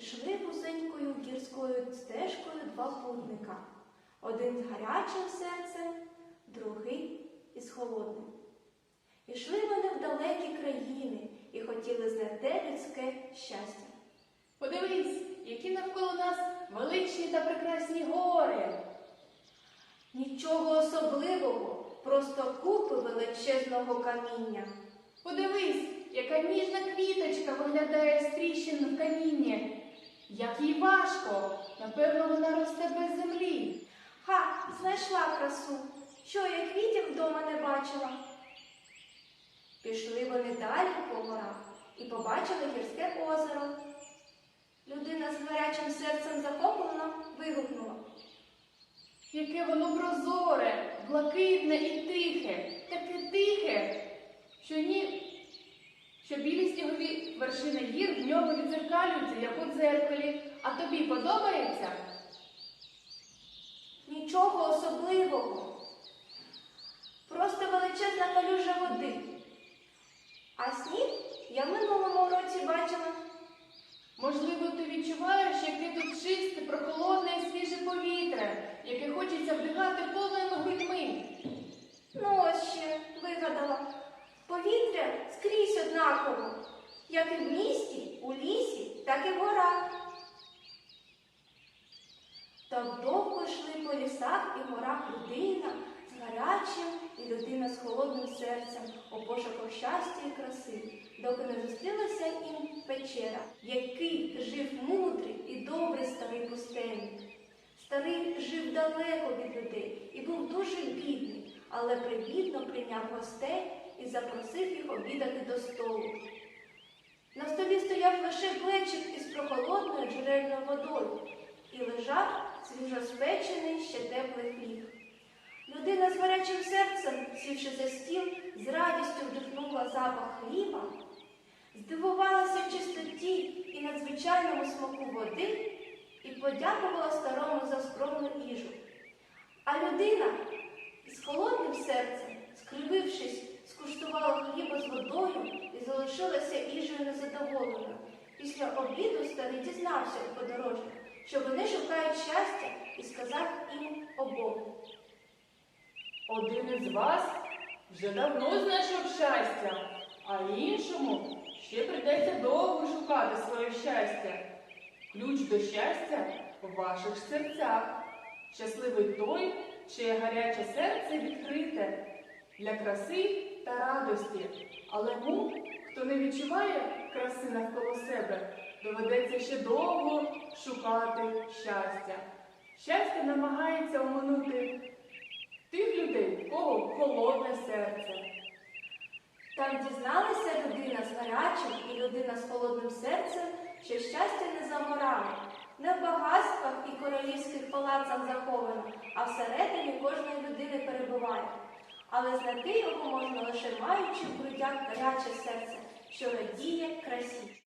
Ішли вузенькою гірською стежкою два путника. Один з гарячим серцем, другий із холодним. Ішли вони в далекі країни і хотіли знайти людське щастя. Подивись, які навколо нас величні та прекрасні гори. Нічого особливого, просто купи величезного каміння. Подивись, яка ніжна квіточка виглядає з тріщин в камінні. Як їй важко, напевно, вона росте без землі. Ха, знайшла красу. Що я квітів вдома не бачила. Пішли вони далі по горах і побачили гірське озеро. Людина з гарячим серцем захоплено вигукнула. Яке воно прозоре, блакитне і тихе, таке тихе, що ні, що білі снігові вершини гір в ньому відзеркалюються, як у дзеркалі. А тобі подобається? Нічого особливого. Просто величезна калюжа води. А сніг я в минулому році бачила. Можливо, ти відчуваєш, яке тут чисте, прохолодне і свіже повітря, яке хочеться вдихати повними грудьми. Ну ось ще вигадала. Повітря скрізь однаково, як і в місті, у лісі, так і в горах. Так довго йшли по лісах і горах людина з гарячим і людина з холодним серцем у пошуках щастя і краси, доки не зустрілася їм печера, який жив мудрий і добрий старий пустельник. Старий жив далеко від людей і був дуже бідний, але привітно прийняв гостей і запросив їх обідати до столу. Лише глечик із прохолодною джерельною водою і лежав свіжоспечений ще теплий хліб. Людина з гарячим серцем, сівши за стіл, з радістю вдихнула запах хліба, здивувалася чистоті і надзвичайному смаку води і подякувала старому за скромну їжу. А людина з холодним серцем, скривившись, скуштувала хліба з водою і залишилася їжею незадоволеною. Після обіду старий дізнався у подорожніх, що вони шукають щастя і сказав їм обом. Один із вас вже давно знайшов щастя, а іншому ще прийдеться довго шукати своє щастя. Ключ до щастя в ваших серцях. Щасливий той, чиє гаряче серце відкрите для краси та радості. Але му, хто не відчуває краси навколо себе, доведеться ще довго шукати щастя. Щастя намагається оминути тих людей, в кого холодне серце. Так дізналася людина з гарячим і людина з холодним серцем, що щастя не за горами, не в багатствах і королівських палацах заховано, а всередині кожної людини перебуває. Але знайти його можна лише маючи в грудях гаряче серце, що радіє красі.